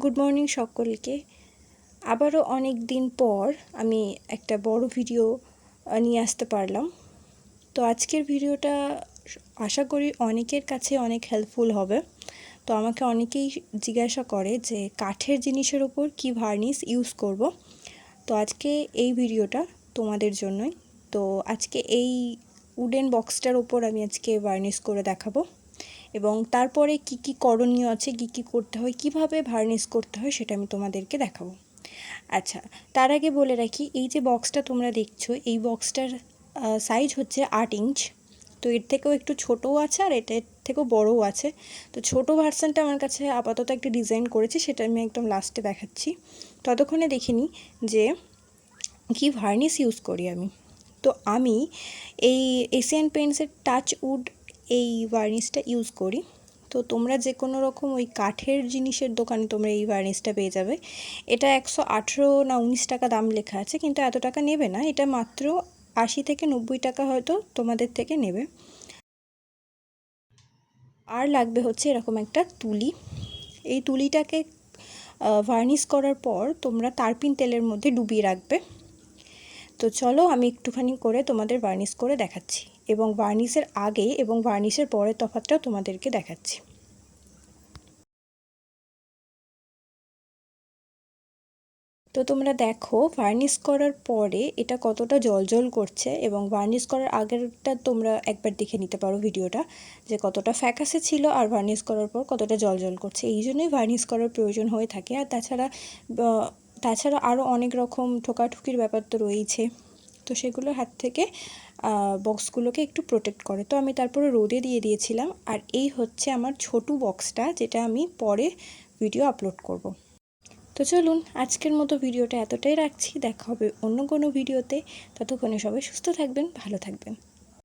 Good morning সকলকে। আবারও অনেক দিন পর আমি একটা বড় ভিডিও নিয়ে আসতে পারলাম। তো আজকের ভিডিওটা আশা করি অনেকের কাছে অনেক হেল্পফুল হবে। তো আমাকে অনেকেই জিজ্ঞাসা করে যে কাঠের জিনিসের ওপর কি ভার্নিশ ইউজ করব। তো আজকে এই ভিডিওটা তোমাদের জন্যই। তো আজকে এই উডেন বক্সটার ওপর আমি আজকে ভার্নিশ করে দেখাবো। এবং তারপরে কি কি করণীয় আছে, কি কি করতে হয়, কীভাবে ভার্নিশ করতে হয় সেটা আমি তোমাদেরকে দেখাবো। আচ্ছা তার আগে বলে রাখি, এই যে বক্সটা তোমরা দেখছ, এই বক্সটার সাইজ হচ্ছে আট ইঞ্চ তো এর থেকেও একটু ছোটও আছে আর এটা এর থেকেও বড়ও আছে। তো ছোট ভার্সানটা আমার কাছে আপাতত একটা ডিজাইন করেছি, সেটা আমি একদম লাস্টে দেখাচ্ছি। ততক্ষণে দেখিনি যে কি ভার্নিশ ইউজ করি আমি। তো আমি এই এশিয়ান পেন্টসের টাচ উড এই ভার্নিশটা ইউজ করি। তো তোমরা যে কোনো রকম ওই কাঠের জিনিসের দোকানে তোমরা এই ভার্নিশটা পেয়ে যাবে। এটা একশো আঠেরো না উনিশ টাকা দাম লেখা আছে, কিন্তু এত টাকা নেবে না। এটা মাত্র আশি থেকে নব্বই টাকা হয়তো তোমাদের থেকে নেবে। আর লাগবে হচ্ছে এরকম একটা তুলি। এই তুলিটাকে ভার্নিশ করার পর তোমরা তারপিন তেলের মধ্যে ডুবিয়ে রাখবে। তো চলো আমি একটুখানি করে তোমাদের ভার্নিশ করে দেখাচ্ছি। এবং ভার্নিশের আগে এবং ভার্নিশের পরের তফাৎটাও তোমাদেরকে দেখাচ্ছি। তো তোমরা দেখো ভার্নিশ করার পরে এটা কতটা জলজল করছে এবং ভার্নিশ করার আগেরটা তোমরা একবার দেখে নিতে পারো ভিডিওটা, যে কতটা ফ্যাকাসে ছিল আর ভার্নিশ করার পর কতটা জলজল করছে। এই জন্যই ভার্নিশ করার প্রয়োজন হয়ে থাকে। আর তাছাড়া তাছাড়া আরও অনেক রকম ঠোকাঠুকির ব্যাপার তো রয়েইছে। তো সেগুলোর হাত থেকে বক্সগুলোকে একটু প্রোটেক্ট করে। তো আমি তারপরে রোদে দিয়ে দিয়েছিলাম। আর এই হচ্ছে আমার ছোটু বক্সটা যেটা আমি পরে ভিডিও আপলোড করব। তো চলুন, আজকের মতো ভিডিওটা এতটাই রাখছি। দেখা হবে অন্য কোনো ভিডিওতে ততক্ষণে সবাই সুস্থ থাকবেন, ভালো থাকবেন।